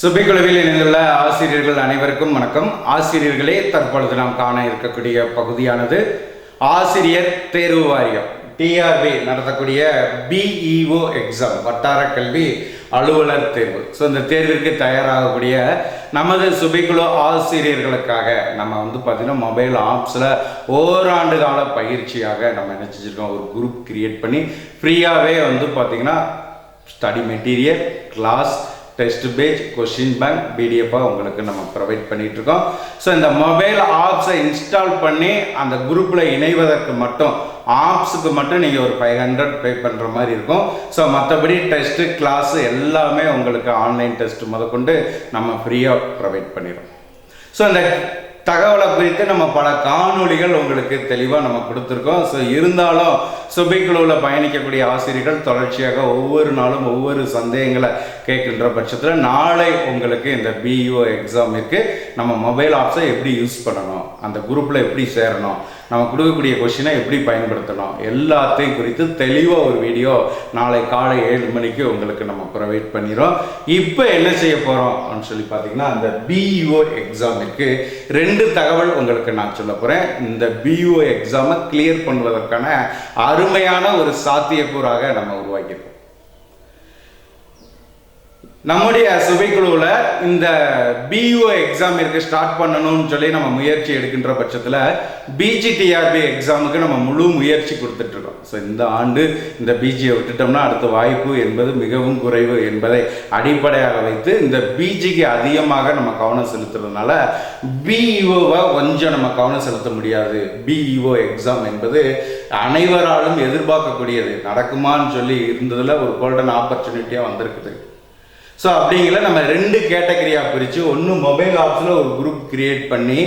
சுபிக்குழுவில் இணைந்துள்ள ஆசிரியர்கள் அனைவருக்கும் வணக்கம். ஆசிரியர்களே தற்பொழுது நாம் காண இருக்கக்கூடிய பகுதியானது ஆசிரியர் தேர்வு வாரியம் டிஆர்பி நடத்தக்கூடிய பிஇஓ எக்ஸாம் வட்டார கல்வி அலுவலர் தேர்வு. ஸோ இந்த தேர்விற்கு தயாராகக்கூடிய நமது சுபிக்குழு ஆசிரியர்களுக்காக நம்ம வந்து பார்த்திங்கன்னா மொபைல் ஆப்ஸில் ஓராண்டு கால பயிற்சியாக நம்ம என்ன செஞ்சுருக்கோம்? ஒரு குரூப் கிரியேட் பண்ணி ஃப்ரீயாகவே வந்து பார்த்திங்கன்னா study material class test page question bank பிடிஎஃபாக உங்களுக்கு நம்ம ப்ரொவைட் பண்ணிகிட்ருக்கோம் ஸோ இந்த மொபைல் ஆப்ஸை இன்ஸ்டால் பண்ணி அந்த குரூப்பில் இணைவதற்கு மட்டும் ஆப்ஸுக்கு மட்டும் நீங்கள் ஒரு ஃபைவ் ஹண்ட்ரட் பே பண்ணுற மாதிரி இருக்கும். ஸோ மற்றபடி டெஸ்ட்டு கிளாஸு எல்லாமே உங்களுக்கு ஆன்லைன் டெஸ்ட் முதற்கொண்டு நம்ம ஃப்ரீயாக ப்ரொவைட் பண்ணிடுறோம். ஸோ இந்த தகவலை குறித்து நம்ம பல காணொளிகள் உங்களுக்கு தெளிவாக நம்ம கொடுத்துருக்கோம். ஸோ இருந்தாலும் சுபைக்குழுவில் பயணிக்கக்கூடிய ஆசிரியர்கள் தொடர்ச்சியாக ஒவ்வொரு நாளும் ஒவ்வொரு சந்தேகங்களை கேட்கின்ற பட்சத்தில் நாளை உங்களுக்கு இந்த பிஇஓ எக்ஸாமிற்கு நம்ம மொபைல் ஆப்ஸை எப்படி யூஸ் பண்ணணும்? அந்த குரூப்பில் எப்படி சேரணும்? நம்ம கொடுக்கக்கூடிய கொஷினை எப்படி பயன்படுத்தணும்? எல்லாத்தையும் குறித்து தெளிவாக ஒரு வீடியோ நாளை காலை ஏழு மணிக்கு உங்களுக்கு நம்ம ப்ரொவைட் பண்ணிடுறோம். இப்போ என்ன செய்ய போகிறோம் அப்படின்னு சொல்லி பார்த்தீங்கன்னா அந்த பிஇஓ எக்ஸாமிற்கு ரெண்டு தகவல் உங்களுக்கு நான் சொல்ல போகிறேன் இந்த பிஇஓ எக்ஸாமை கிளியர் பண்ணுவதற்கான அருமையான ஒரு சாத்தியக்கூறாக நம்ம உருவாக்கியிருக்கோம். நம்முடைய சுவைக்குழுவில் இந்த பியூஓ எக்ஸாமிற்கு ஸ்டார்ட் பண்ணணும்னு சொல்லி நம்ம முயற்சி எடுக்கின்ற பட்சத்தில் பிஜிடிஆர்பி எக்ஸாமுக்கு நம்ம முழு முயற்சி கொடுத்துட்ருக்கோம் ஸோ இந்த ஆண்டு இந்த பிஜியை விட்டுட்டோம்னா அடுத்த வாய்ப்பு என்பது மிகவும் குறைவு என்பதை அடிப்படையாக வைத்து இந்த பிஜிக்கு அதிகமாக நம்ம கவனம் செலுத்துறதுனால பிஇஓவை கொஞ்சம் நம்ம கவனம் செலுத்த முடியாது. பிஇஓ எக்ஸாம் என்பது அனைவராலும் எதிர்பார்க்கக்கூடியது. நடக்குமான்னு சொல்லி இருந்ததில் ஒரு கோல்டன் ஆப்பர்ச்சுனிட்டியாக வந்திருக்குது. ஸோ அப்படிங்கிற நம்ம ரெண்டு கேட்டகரியாக பிரித்து ஒன்று மொபைல் ஆப்ஸில் ஒரு குரூப் கிரியேட் பண்ணி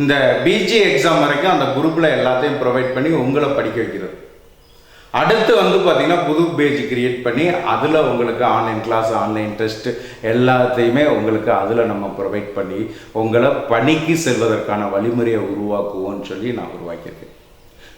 இந்த பிஜி எக்ஸாம் வரைக்கும் அந்த குரூப்பில் எல்லாத்தையும் ப்ரொவைட் பண்ணி உங்களை படிக்க வைக்கிறது. அடுத்து வந்து பார்த்தீங்கன்னா புது பேஜ் கிரியேட் பண்ணி அதில் உங்களுக்கு ஆன்லைன் கிளாஸ் ஆன்லைன் டெஸ்ட் எல்லாத்தையுமே உங்களுக்கு அதில் நம்ம ப்ரொவைட் பண்ணி உங்களை பணிக்கு செல்வதற்கான வழிமுறையை உருவாக்குவோம்னு சொல்லி நான் உருவாக்கியிருக்கேன்.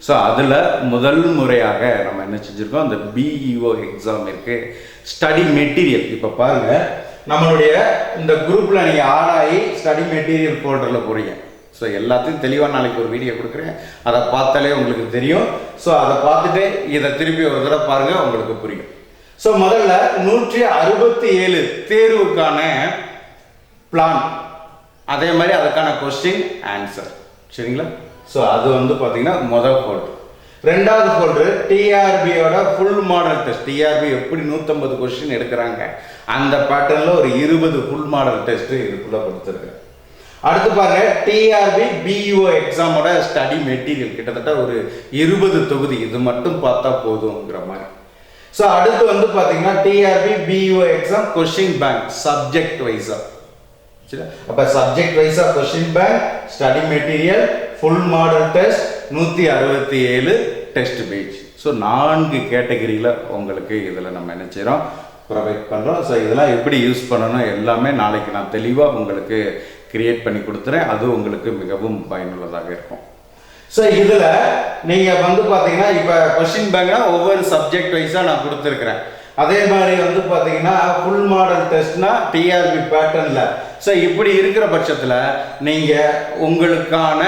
ஸோ அதில் முதல் முறையாக நம்ம என்ன செஞ்சுருக்கோம்? அந்த பிஇஓ எக்ஸாம் இருக்குது ஸ்டடி மெட்டீரியல் இப்போ பாருங்கள் நம்மளுடைய இந்த குரூப்பில் நீங்கள் ஆடாகி ஸ்டடி மெட்டீரியல் ஃபோல்டரில் போகிறீங்க ஸோ எல்லாத்தையும் தெளிவாக நாளைக்கு ஒரு வீடியோ கொடுக்குறேன். அதை பார்த்தாலே உங்களுக்கு தெரியும். ஸோ அதை பார்த்துட்டு இதை திருப்பி ஒரு தடவை பாருங்கள் உங்களுக்கு புரியும். ஸோ முதல்ல நூற்றி அறுபத்தி ஏழு தேர்வுக்கான பிளான் அதே மாதிரி அதுக்கான கொஸ்டின் ஆன்சர் சரிங்களா? ஸோ அது வந்து பார்த்தீங்கன்னா முதல் ஃபோல்டர் ரெண்டாவது ஃபோல்டர் டிஆர்பியோட ஃபுல் மாடல் டெஸ்ட் டிஆர்பி எப்படி நூற்றம்பது கொஸ்டின் எடுக்கிறாங்க? அந்த பேட்டர்னில் ஒரு இருபது ஃபுல் மாடல் டெஸ்ட்டு இதுக்குள்ளே கொடுத்துருக்கேன் அடுத்து பாருங்க டிஆர்பி பிஇஓ எக்ஸாமோட ஸ்டடி மெட்டீரியல் கிட்டத்தட்ட ஒரு இருபது தொகுதி. இது மட்டும் பார்த்தா போதுங்கிற மாதிரி. ஸோ அடுத்து வந்து பார்த்தீங்கன்னா TRB BEO exam question bank subject வைஸாக சரி அப்போ சப்ஜெக்ட் வைஸாக question bank study material full model test நூற்றி அறுபத்தி ஏழு டெஸ்ட் பேஜ் ஸோ நான்கு கேட்டகரியில் உங்களுக்கு இதில் நம்ம என்ன செய்கிறோம் ப்ரொவைட் பண்ணுறோம் ஸோ இதெல்லாம் எப்படி யூஸ் பண்ணணும் எல்லாமே நாளைக்கு நான் தெளிவாக உங்களுக்கு கிரியேட் பண்ணி கொடுத்துறேன். அது உங்களுக்கு மிகவும் பயனுள்ளதாக இருக்கும். ஸோ இதில் நீங்கள் வந்து பார்த்தீங்கன்னா இப்போ கொஷின் பேங்க்னா ஒவ்வொரு சப்ஜெக்ட் வைஸாக நான் கொடுத்துருக்குறேன். அதே மாதிரி வந்து பார்த்தீங்கன்னா ஃபுல் மாடல் டெஸ்ட்னா டிஆர்பி பேட்டர்னில் ஸோ இப்படி இருக்கிற பட்சத்தில் நீங்கள் உங்களுக்கான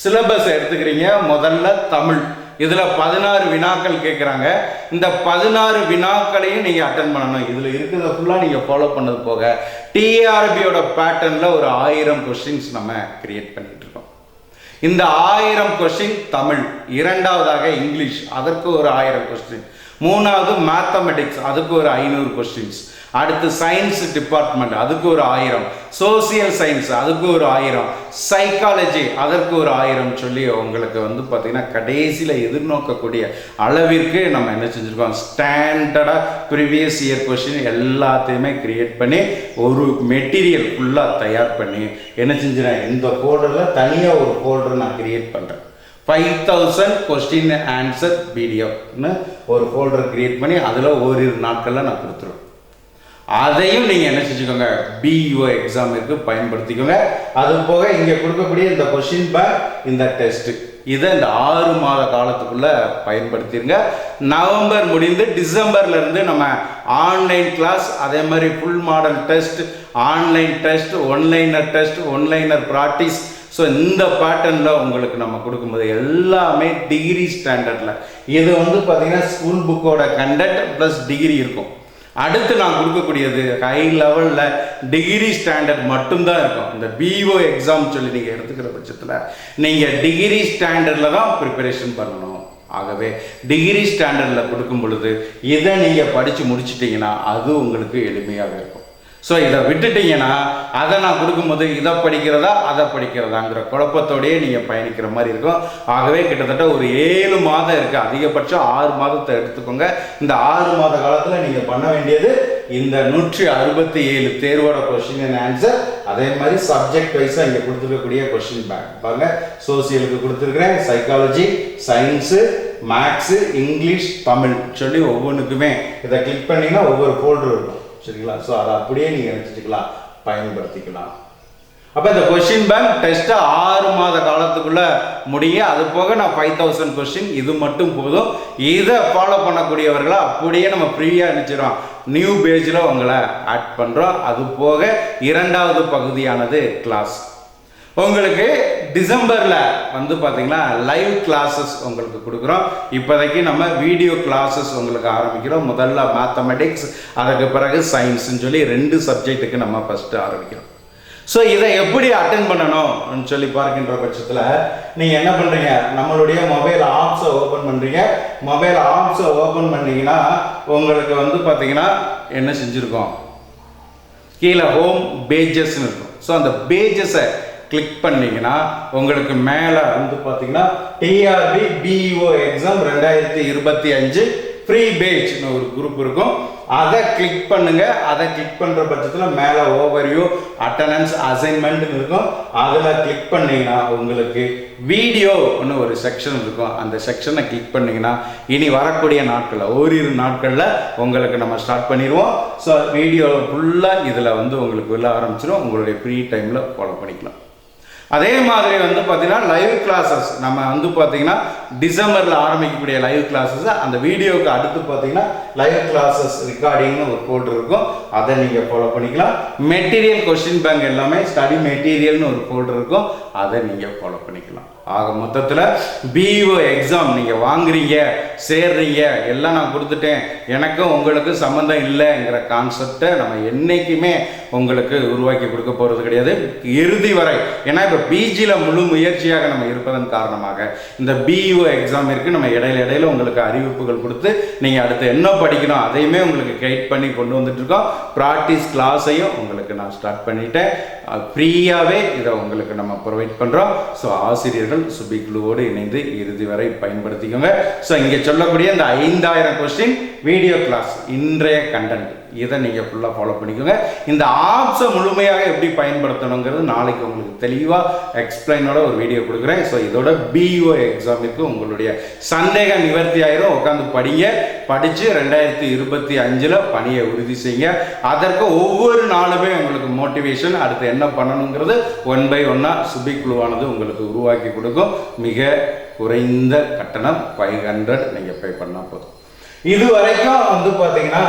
சிலபஸ் எடுத்துக்கிறீங்க. முதல்ல தமிழ். இதில் பதினாறு வினாக்கள் கேட்குறாங்க இந்த பதினாறு வினாக்களையும் நீங்கள் அட்டன் பண்ணணும். இதில் இருக்கிறத ஃபுல்லாக நீங்கள் ஃபாலோ பண்ணது போக டிஆர்பியோட பேட்டர்னில் ஒரு ஆயிரம் கொஷின்ஸ் நம்ம கிரியேட் பண்ணிட்டு இருக்கோம். இந்த ஆயிரம் கொஷின் தமிழ். இரண்டாவதாக இங்கிலீஷ். அதற்கு ஒரு ஆயிரம் கொஸ்டின் மூணாவது மேத்தமெட்டிக்ஸ் அதுக்கு ஒரு ஐநூறு கொஸ்டின்ஸ் அடுத்து சயின்ஸ் டிபார்ட்மெண்ட் அதுக்கு ஒரு ஆயிரம். சோசியல் சயின்ஸ் அதுக்கு ஒரு ஆயிரம். சைக்காலஜி அதற்கு ஒரு ஆயிரம் சொல்லி உங்களுக்கு வந்து பார்த்திங்கன்னா கடைசியில் எதிர்நோக்கக்கூடிய அளவிற்கு நம்ம என்ன செஞ்சுருக்கோம்? ஸ்டாண்டர்டாக ப்ரீவியஸ் இயர் கொஷின் எல்லாத்தையுமே கிரியேட் பண்ணி ஒரு மெட்டீரியல் ஃபுல்லாக தயார் பண்ணி என்ன செஞ்சுறேன்? இந்த ஃபோல்டரில் தனியாக ஒரு ஃபோல்டர் நான் கிரியேட் பண்ணுறேன் ஃபைவ் தௌசண்ட் கொஸ்டின் ஆன்சர் பிடிஎஃப்னு ஒரு ஃபோல்டர் கிரியேட் பண்ணி அதில் ஓரிரு நாட்களில் நான் கொடுத்துருவேன். அதையும் நீங்கள் என்ன செஞ்சுக்கோங்க பிஇஓ எக்ஸாமிற்கு பயன்படுத்திக்கோங்க. அது போக இங்கே கொடுக்கக்கூடிய இந்த கொஷின் பேங்க் இந்த டெஸ்ட்டு இதை இந்த ஆறு மாத காலத்துக்குள்ளே பயன்படுத்திடுங்க நவம்பர் முடிந்து டிசம்பர்லேருந்து நம்ம ஆன்லைன் கிளாஸ் அதே மாதிரி full model test online test oneliner test oneliner practice so இந்த பேட்டர்னில் உங்களுக்கு நம்ம கொடுக்கும்போது எல்லாமே டிகிரி ஸ்டாண்டர்டில் இது வந்து பார்த்திங்கன்னா ஸ்கூல் புக்கோட கண்டக்ட் ப்ளஸ் டிகிரி இருக்கும். அடுத்து நான் கொடுக்கக்கூடியது ஹை லெவலில் டிகிரி ஸ்டாண்டர்ட் மட்டும்தான் இருக்கும். இந்த பிஓ எக்ஸாம் சொல்லி நீங்கள் எடுத்துக்கிற பட்சத்தில் நீங்கள் டிகிரி ஸ்டாண்டர்டில் தான் ப்ரிப்பரேஷன் பண்ணணும். ஆகவே டிகிரி ஸ்டாண்டர்டில் கொடுக்கும் பொழுது இதை நீங்கள் படித்து முடிச்சிட்டிங்கன்னா அது உங்களுக்கு எளிமையாக இருக்கும். ஸோ இதை விட்டுட்டீங்கன்னா அதை நான் கொடுக்கும்போது இதை படிக்கிறதா அதை படிக்கிறதாங்கிற குழப்பத்தோடயே நீங்கள் பயணிக்கிற மாதிரி இருக்கும். ஆகவே கிட்டத்தட்ட ஒரு ஏழு மாதம் இருக்குது அதிகபட்சம் ஆறு மாதத்தை எடுத்துக்கோங்க. இந்த ஆறு மாத காலத்தில் நீங்கள் பண்ண வேண்டியது இந்த நூற்றி அறுபத்தி ஏழு தேர்வோட கொஸ்டின் அண்ட் ஆன்சர் அதே மாதிரி சப்ஜெக்ட் வைஸாக இங்கே கொடுத்துருக்கக்கூடிய கொஸ்டின் பேங்க் பாருங்க. சோசியலுக்கு கொடுத்துருக்குறேன். Psychology science maths English Tamil. சொல்லி ஒவ்வொன்றுக்குமே இதை கிளிக் பண்ணிங்கன்னா ஒவ்வொரு ஃபோல்டர் இருக்கும். சரிங்களா ஸோ அதை அப்படியே நீங்கள் நினச்சிக்கலாம் பயன்படுத்திக்கலாம். அப்போ இந்த கொஷின் பேங்க் டெஸ்ட்டை ஆறு மாத காலத்துக்குள்ளே முடியும் அது போக நான் ஃபைவ் தௌசண்ட் கொஸ்டின் இது மட்டும் போதும். இதை ஃபாலோ பண்ணக்கூடியவர்களை அப்படியே நம்ம ஃப்ரீயாக நினச்சிடும் நியூ பேஜில் உங்களை ஆட் பண்ணுறோம் அது போக இரண்டாவது பகுதியானது கிளாஸ் உங்களுக்கு டிசம்பரில் வந்து பார்த்தீங்கன்னா லைவ் கிளாஸஸ் உங்களுக்கு கொடுக்குறோம். இப்போதைக்கு நம்ம வீடியோ கிளாஸஸ் உங்களுக்கு ஆரம்பிக்கிறோம். முதல்ல மேத்தமெட்டிக்ஸ் அதுக்கு பிறகு சயின்ஸ்னு சொல்லி ரெண்டு சப்ஜெக்ட்டுக்கு நம்ம ஃபஸ்ட்டு ஆரம்பிக்கிறோம். ஸோ இதை எப்படி அட்டன் பண்ணணும்னு சொல்லி பார்க்கின்ற பட்சத்தில் நீங்கள் என்ன பண்ணுறீங்க நம்மளுடைய மொபைல் ஆப்ஸை ஓப்பன் பண்ணுறீங்க மொபைல் ஆப்ஸை ஓப்பன் பண்ணீங்கன்னா உங்களுக்கு வந்து பார்த்தீங்கன்னா என்ன செஞ்சுருக்கோம்? கீழே ஹோம் பேஜஸ்ன்னு இருக்கும். ஸோ அந்த பேஜஸை கிளிக் பண்ணீங்கன்னா உங்களுக்கு மேலே வந்து பார்த்தீங்கன்னா டிஆர்பி பிஇஓ எக்ஸாம் ரெண்டாயிரத்தி இருபத்தி அஞ்சு ஃப்ரீ பேஜ்னு ஒரு குரூப் இருக்கும். அதை கிளிக் பண்ணுங்க. அதை கிளிக் பண்ணுற பட்சத்தில் மேலே ஓவர்வியூ அட்டண்டன்ஸ் அசைன்மெண்ட்னு இருக்கும். அதில் கிளிக் பண்ணிங்கன்னா உங்களுக்கு வீடியோன்னு ஒரு செக்ஷன் இருக்கும். அந்த செக்ஷனை கிளிக் பண்ணிங்கன்னா இனி வரக்கூடிய நாட்களில் ஓரிரு நாட்களில் உங்களுக்கு நம்ம ஸ்டார்ட் பண்ணிடுவோம். ஸோ வீடியோ ஃபுல்லாக இதில் வந்து உங்களுக்கு உள்ள ஆரம்பிச்சிடும் உங்களுடைய ஃப்ரீ டைமில் ஃபாலோ பண்ணிக்கலாம். அதே மாதிரி வந்து பார்த்தீங்கன்னா லைவ் கிளாஸஸ் நம்ம வந்து பார்த்தீங்கன்னா டிசம்பரில் ஆரம்பிக்கக்கூடிய லைவ் கிளாஸஸ் அந்த வீடியோவுக்கு அடுத்து பார்த்தீங்கன்னா லைவ் கிளாஸஸ் ரெக்கார்டிங்னு ஒரு ஃபோல்டர் இருக்கும். அதை நீங்கள் ஃபாலோ பண்ணிக்கலாம். மெட்டீரியல் கொஸ்டின் பேங்க் எல்லாமே ஸ்டடி மெட்டீரியல்னு ஒரு ஃபோல்டர் இருக்கும். அதை நீங்கள் ஃபாலோ பண்ணிக்கலாம். ஆக மொத்தத்தில் பிஇஓ எக்ஸாம் நீங்கள் வாங்குறீங்க சேர்றீங்க எல்லாம் நான் கொடுத்துட்டேன். எனக்கும் உங்களுக்கும் சம்மந்தம் இல்லைங்கிற கான்செப்டை நம்ம என்றைக்குமே உங்களுக்கு உருவாக்கி கொடுக்க போகிறது கிடையாது. இறுதி வரை. ஏன்னா இப்போ பிஜியில் முழு முயற்சியாக நம்ம இருப்பதன் காரணமாக இந்த பிஇஓ எக்ஸாமிற்கு நம்ம இடையில இடையில உங்களுக்கு அறிவிப்புகள் கொடுத்து நீங்கள் அடுத்து என்ன படிக்கணும் அதையுமே உங்களுக்கு கைட் பண்ணி கொண்டு வந்துட்டுருக்கோம். ப்ராக்டிஸ் கிளாஸையும் உங்களுக்கு நான் ஸ்டார்ட் பண்ணிட்டேன். ஃப்ரீயாகவே இதை உங்களுக்கு நம்ம ப்ரொவைட் பண்ணுறோம் ஸோ ஆசிரியர்கள் சுபிக்குழுவோடு இணைந்து இறுதி வரை பயன்படுத்திக்கோங்க. ஸோ இங்கே சொல்லக்கூடிய இந்த ஐந்தாயிரம் கொஸ்டின் வீடியோ கிளாஸ் இன்றைய கண்டென்ட் இதை நீங்கள் ஃபுல்லாக ஃபாலோ பண்ணிக்கோங்க. இந்த ஆப்ஸை முழுமையாக எப்படி பயன்படுத்தணுங்கிறது நாளைக்கு உங்களுக்கு தெளிவாக எக்ஸ்பிளைனோட ஒரு வீடியோ கொடுக்குறேன். ஸோ இதோட பிஇஓ எக்ஸாமுக்கு உங்களுடைய சந்தேக நிவர்த்தி ஆயிரும். உட்காந்து படிங்க. படித்து ரெண்டாயிரத்தி இருபத்தி அஞ்சில் பணியை உறுதி செய்யுங்க. அதற்கு ஒவ்வொரு நாளுமே உங்களுக்கு மோட்டிவேஷன் அடுத்து என்ன பண்ணணுங்கிறது ஒன் பை ஒன்னாக சுபி குழுவானது உங்களுக்கு உருவாக்கி கொடுக்கும். மிக குறைந்த கட்டணம் ஃபைவ் ஹண்ட்ரட் நீங்கள் பே பண்ணால் போதும். இது வரைக்கும் வந்து பார்த்தீங்கன்னா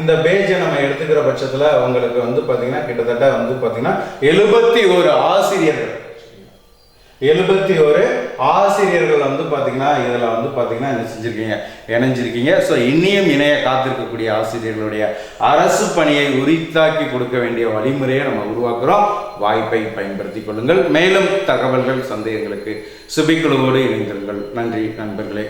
இந்த பேஜை நம்ம எடுத்துக்கிற பட்சத்தில் உங்களுக்கு வந்து பார்த்தீங்கன்னா கிட்டத்தட்ட வந்து பார்த்தீங்கன்னா எழுபத்தி ஒரு ஆசிரியர்கள். எழுபத்தி ஒரு ஆசிரியர்கள் வந்து பார்த்தீங்கன்னா இதில் வந்து பார்த்தீங்கன்னா செஞ்சுருக்கீங்க இணைஞ்சிருக்கீங்க. ஸோ இன்னியும் இணைய காத்திருக்கக்கூடிய ஆசிரியர்களுடைய அரசு பணியை உரித்தாக்கி கொடுக்க வேண்டிய வழிமுறையை நம்ம உருவாக்குறோம். வாய்ப்பை பயன்படுத்திக் கொள்ளுங்கள். மேலும் தகவல்கள் சந்தேகங்களுக்கு சுபிக்குழுவோடு இணைந்திருங்கள். நன்றி நண்பர்களே.